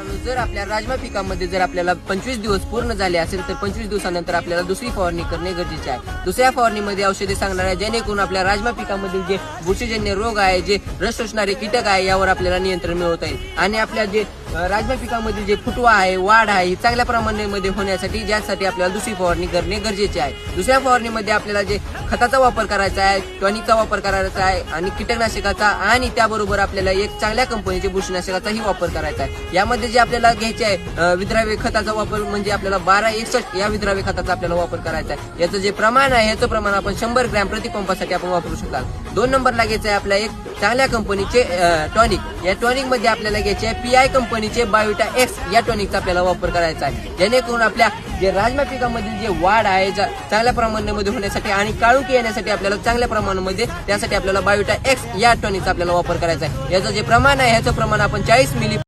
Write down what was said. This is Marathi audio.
मित्रांनो जर आपल्या राजमा पिकामध्ये जर आपल्याला पंचवीस दिवस पूर्ण झाले असेल तर पंचवीस दिवसानंतर आपल्याला दुसरी फवारणी करणे गरजेचे आहे. दुसऱ्या फवारणीमध्ये औषधे सांगणार आहे जेणेकरून आपल्या राजमा पिकामधील जे बुरशीजन्य रोग आहे जे रस शोषणारे कीटक आहे यावर आपल्याला नियंत्रण मिळवता येईल. आणि आपल्या जे राजमा पिकामधील जे फुटवा आहे वाढ आहे ही चांगल्या प्रमाणामध्ये होण्यासाठी ज्यासाठी आपल्याला दुसरी फवारणी करणे गरजेचे आहे. दुसऱ्या फवारणीमध्ये आपल्याला जे खताचा वापर करायचा आहे टॉनिकचा वापर करायचा आहे आणि कीटकनाशकाचा आणि त्याबरोबर आपल्याला एक चांगल्या कंपनीचे बुरशीनाशकाचाही वापर करायचा आहे. यामध्ये जे आपल्याला घ्यायचे आहे विद्राव्य खताचा वापर म्हणजे आपल्याला बारा एकसष्ट या विद्राव्य खताचा आपल्याला वापर करायचा आहे. याचं जे प्रमाण आहे याचं प्रमाण आपण शंभर ग्रॅम प्रतिपंपासाठी आपण वापरू शकता दोन नंबर घ्यायचं आहे आपल्या एक चांगल्या कंपनीचे टॉनिक. या टॉनिकमध्ये आपल्याला घ्यायचे आहे पी आय कंपनीचे बायोटा एक्स या टॉनिकचा आपल्याला वापर करायचा आहे. जेणेकरून आपल्या जे राजमा पिकामधील जे वाढ आहे चांगल्या प्रमाणामध्ये होण्यासाठी आणि काळुकी येण्यासाठी आपल्याला चांगल्या प्रमाणामध्ये त्यासाठी आपल्याला बायोटा एक्स या टॉनिकचा आपल्याला वापर करायचा आहे. याचं जे प्रमाण आहे ह्याचं प्रमाण आपण चाळीस मिली